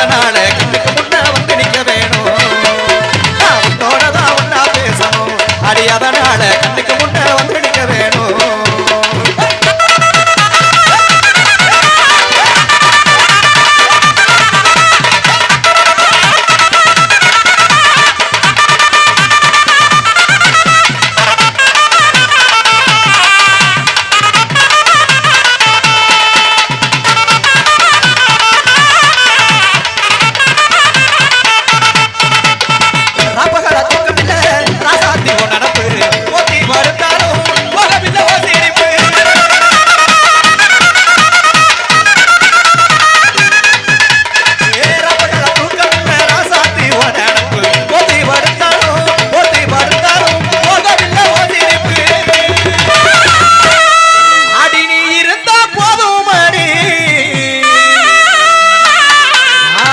முந்தனால கண்ணுக்கு முன்ன வந்து நிக்க வேணும். அவனோட தான் ஒன்னா பேசணும். அடி அதனால கண்ணுக்கு முன்ன வந்து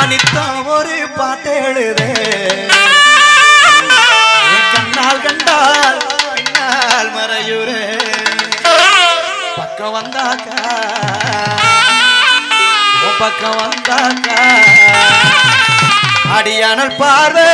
நித்தம் ஒரு பாட்டு எழுதே. கண்ணால் கண்டால் பின்னால் மறையுரே பக்கம் வந்தாக்கா. பக்கம் வந்தாக்கா. அடியானல் பார்வை.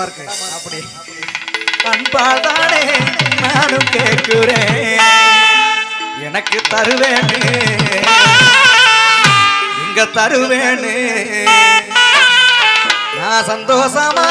படமா இருக்கு. அப்படி. அன்பாதானே நானும் கேட்கிறேன். எனக்கு தருவேனே. இங்க தருவேனே. நான் சந்தோஷமா